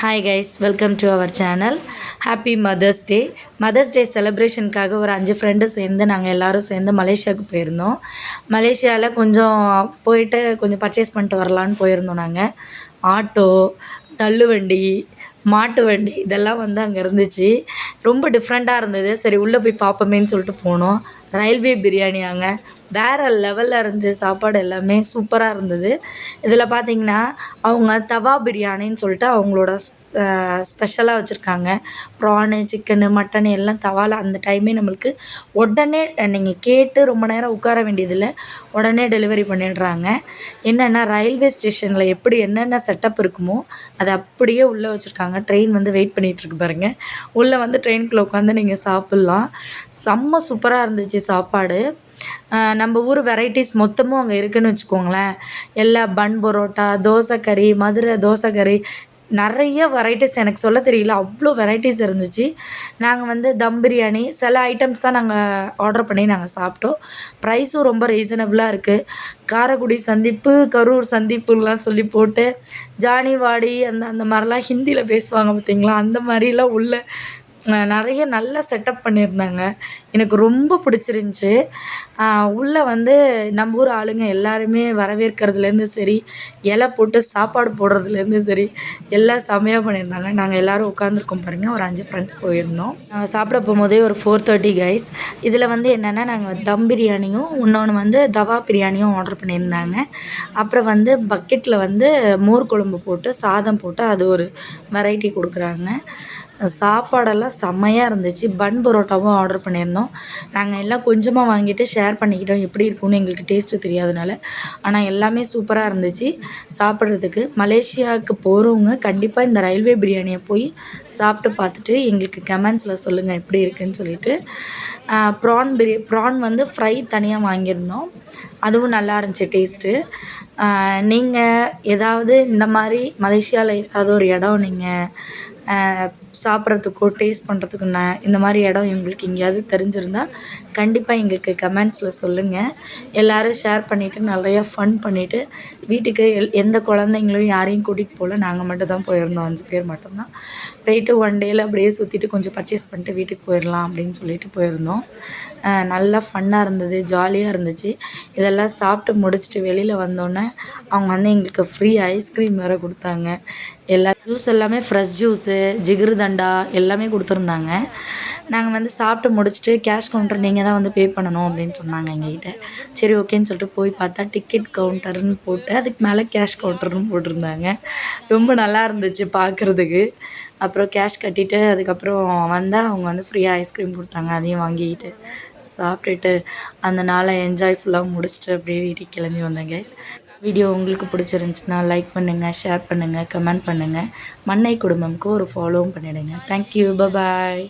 Hi guys welcome to our channel happy mother's day mother's day செலிப்ரேஷனுக்காக ஒரு அஞ்சு friend சேர்ந்து நாங்கள் எல்லோரும் சேர்ந்து மலேசியாவுக்கு போயிருந்தோம். மலேசியாவில் கொஞ்சம் போயிட்டு கொஞ்சம் பர்ச்சேஸ் பண்ணிட்டு வரலான்னு போயிருந்தோம் நாங்கள் ஆட்டோ தள்ளுவண்டி மாட்டு வண்டி இதெல்லாம் வந்து அங்கே இருந்துச்சு. ரொம்ப டிஃப்ரெண்ட்டாக இருந்தது. சரி உள்ளே போய் பார்ப்போமேன்னு சொல்லிட்டு போனோம். ரயில்வே பிரியாணி அங்கே. வேறு லெவலில் இருந்துச்சு சாப்பாடு எல்லாமே சூப்பராக இருந்தது. இதில் பார்த்தீங்கன்னா அவங்க தவா பிரியாணின்னு சொல்லிட்டு அவங்களோட ஸ்பெஷலாக வச்சுருக்காங்க. ப்ரானு சிக்கனு மட்டனு எல்லாம் தவாவில் அந்த டைமே நம்மளுக்கு உடனே நீங்கள் கேட்டு ரொம்ப நேரம் உட்கார வேண்டியதில்லை. உடனே டெலிவரி பண்ணிடுறாங்க. என்னென்னா ரயில்வே ஸ்டேஷனில் எப்படி என்னென்ன செட்டப் இருக்குமோ அதை அப்படியே உள்ளே வச்சுருக்காங்க. ட்ரெயின் வந்து வெயிட் பண்ணிகிட்ருக்கு பாருங்கள் உள்ளே வந்து ட்ரெயின்குள்ளே உட்காந்து நீங்கள் சாப்பிட்லாம். செம்ம சூப்பராக இருந்துச்சு சாப்பாடு. நம்ம ஊர் வெரைட்டிஸ் மொத்தமும் அங்கே இருக்குதுன்னு வச்சுக்கோங்களேன். எல்லா பன் பரோட்டா தோசை கறி மதுரை தோசை கறி நிறைய வெரைட்டிஸ் எனக்கு சொல்ல தெரியல. அவ்வளோ வெரைட்டிஸ் இருந்துச்சு. நாங்கள் வந்து தம் பிரியாணி சில ஐட்டம்ஸ் தான் நாங்கள் ஆர்டர் பண்ணி நாங்கள் சாப்பிட்டோம். ப்ரைஸும் ரொம்ப ரீசனபிளாக இருக்குது காரைக்குடி சந்திப்பு கரூர் சந்திப்புலாம் சொல்லி போட்டு ஜானிவாடி அந்த அந்த மாதிரிலாம் ஹிந்தியில் பேசுவாங்க பார்த்திங்களா அந்த மாதிரிலாம் உள்ள நிறைய நல்ல செட்டப் பண்ணியிருந்தாங்க. எனக்கு ரொம்ப பிடிச்சிருந்துச்சி. உள்ளே வந்து நம்ம ஊர் ஆளுங்க எல்லாருமே வரவேற்கிறதுலேருந்து சரி இலை போட்டு சாப்பாடு போடுறதுலேருந்து சரி எல்லாம் செமையாக பண்ணியிருந்தாங்க. நாங்கள் எல்லோரும் உட்காந்துருக்கோம் பாருங்கள் ஒரு அஞ்சு ஃப்ரெண்ட்ஸ் போயிருந்தோம். நாங்கள் சாப்பிட போகும்போதே ஒரு ஃபோர் தேர்ட்டி கைஸ் இதில் வந்து என்னென்னா நாங்கள் தம் பிரியாணியும் இன்னொன்று வந்து தவா பிரியாணியும் ஆர்டர் பண்ணியிருந்தாங்க. அப்புறம் வந்து பக்கெட்டில் வந்து மோர் குழம்பு போட்டு சாதம் போட்டு அது ஒரு வெரைட்டி கொடுக்குறாங்க. சாப்பாடெல்லாம் செம்மையாக இருந்துச்சு. பன் பரோட்டாவும் ஆர்டர் பண்ணியிருந்தோம். நாங்கள் எல்லாம் கொஞ்சமாக வாங்கிட்டு ஷேர் பண்ணிக்கிட்டோம். எப்படி இருக்கும்னு எங்களுக்கு டேஸ்ட்டு தெரியாதனால. ஆனால் எல்லாமே சூப்பராக இருந்துச்சு. சாப்பிட்றதுக்கு. மலேசியாவுக்கு போகிறவங்க கண்டிப்பாக இந்த ரயில்வே பிரியாணியை போய் சாப்பிட்டு பார்த்துட்டு எங்களுக்கு கமெண்ட்ஸில் சொல்லுங்கள் எப்படி இருக்குதுன்னு சொல்லிட்டு. ப்ரான் பிரியா ப்ரான் வந்து ஃப்ரை தனியாக வாங்கியிருந்தோம். அதுவும் நல்லா இருந்துச்சு டேஸ்ட்டு நீங்கள் ஏதாவது இந்த மாதிரி மலேசியாவில் ஏதாவது ஒரு இடம் நீங்கள் சாப்பிட்றதுக்கோ டேஸ்ட் பண்ணுறதுக்கு நான் இந்த மாதிரி இடம் எங்களுக்கு எங்கேயாவது தெரிஞ்சிருந்தால் கண்டிப்பாக எங்களுக்கு கமெண்ட்ஸில் சொல்லுங்கள் எல்லோரும் ஷேர் பண்ணிவிட்டு நிறையா ஃபன் பண்ணிவிட்டு வீட்டுக்கு எல் எந்த குழந்தைங்களையும் யாரையும் கூட்டிகிட்டு போகல. நாங்கள் மட்டும் தான் போயிருந்தோம். அஞ்சு பேர் மட்டும்தான். போயிட்டு ஒன் டேயில் அப்படியே சுற்றிட்டு கொஞ்சம் பர்ச்சேஸ் பண்ணிட்டு வீட்டுக்கு போயிடலாம் அப்படின்னு சொல்லிட்டு போயிருந்தோம். நல்லா ஃபன்னாக இருந்தது ஜாலியாக இருந்துச்சு. இதெல்லாம் சாப்பிட்டு முடிச்சுட்டு வெளியில் வந்தோடனே அவங்க வந்து எங்களுக்கு ஃப்ரீ ஐஸ்கிரீம் வேறு கொடுத்தாங்க. எல்லா ஜூஸ் எல்லாமே ஃப்ரெஷ் ஜூஸு தண்டா எல்லாமே கொடுத்துருந்தாங்க. நாங்கள் வந்து சாப்பிட்டு முடிச்சுட்டு கேஷ் கவுண்டர் நீங்கள் தான் வந்து பே பண்ணணும் அப்படின்னு சொன்னாங்க எங்ககிட்ட. சரி ஓகேன்னு சொல்லிட்டு போய் பார்த்தா டிக்கெட் கவுண்டர்னு போட்டு அதுக்கு மேலே கேஷ் கவுண்டர்னு போட்டிருந்தாங்க. ரொம்ப நல்லா இருந்துச்சு பார்க்குறதுக்கு. அப்புறம் கேஷ் கட்டிட்டு அதுக்கப்புறம் வந்தால் அவங்க வந்து ஃப்ரீயாக ஐஸ்கிரீம் கொடுத்தாங்க அதையும் வாங்கிக்கிட்டு சாப்பிட்டுட்டு அந்த நாளை என்ஜாய் ஃபுல்லாக முடிச்சுட்டு அப்படியே வீட்டுக்கு கிளம்பி வந்தேன் கேஸ் வீடியோ உங்களுக்கு பிடிச்சிருந்துச்சின்னா லைக் பண்ணுங்கள் ஷேர் பண்ணுங்கள் கமெண்ட் பண்ணுங்கள் மண்ணை குடும்பம்க்கு ஒரு ஃபாலோவும் பண்ணிவிடுங்க தேங்க்யூ பபாய்